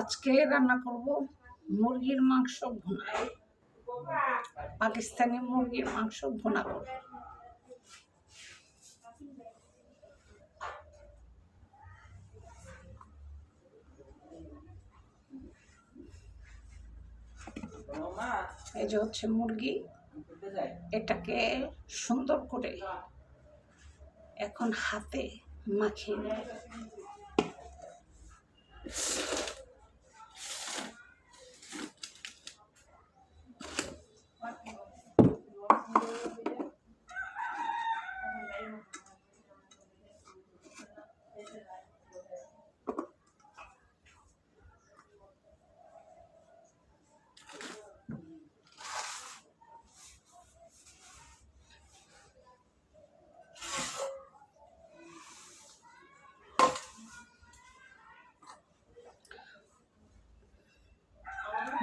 আজকে রান্না করব মুরগির মাংস ভুনা। পাকিস্তানি মুরগির মাংস ভুনা করব। এই যে হচ্ছে মুরগি। এটাকে সুন্দর করে এখন হাতে মাখিয়ে নেব।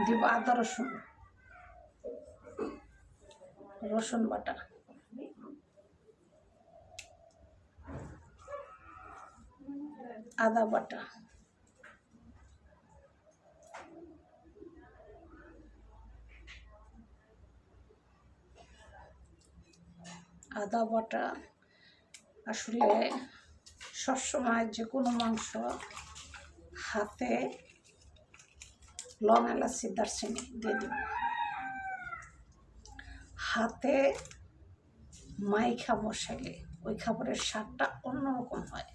দিব আদা, রসুন। রসুন বাটা। আদা বাটা। আদা বাটা। আসলে সবসময় যে কোনো মাংস হাতে লং এলাচি দারচিনি দিয়ে দিব। হাতে মাই মাইখা বসাইলে ওই খাবারের স্বাদটা অন্যরকম হয়।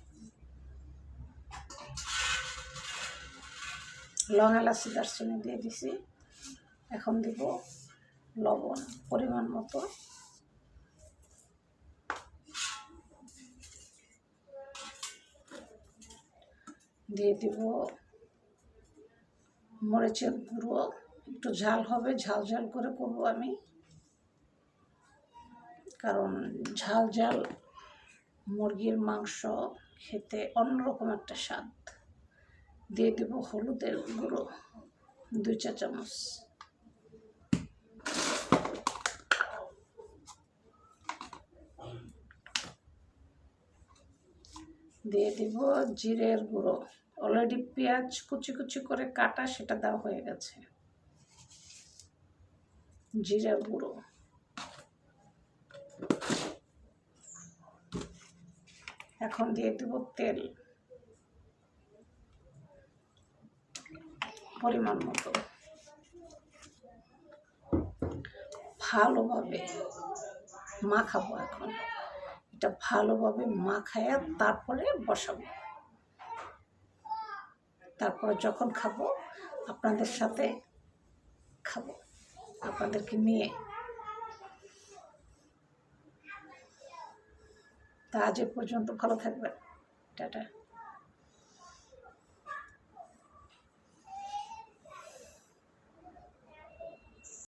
লং এলাচি দারচিনি দিয়ে দিছি। এখন দিব লবণ পরিমাণ মতো। দিয়ে দিব মরিচের গুঁড়ো, একটু ঝাল হবে, ঝাল ঝাল করে করব আমি। কারণ ঝাল ঝাল মুরগির মাংস খেতে অন্যরকম একটা স্বাদ। দিয়ে দেব হলুদের গুঁড়ো, দুই চা চামচ। দিয়ে দিব জিরের গুঁড়ো। অলরেডি পেঁয়াজ কুচি কুচি করে কাটা, সেটা দেওয়া হয়ে গেছে। জিরের গুঁড়ো। এখন দিয়ে দেব তেল। পরিমাণ মতো। ভালোভাবে মাখাবো এখন। এটা ভালোভাবে মাখায় তারপরে বসাবো। তারপরে যখন খাব আপনাদের সাথে খাব। আপনাদেরকে নিয়ে। তা আজ পর্যন্ত ভালো থাকবেন। টাটা।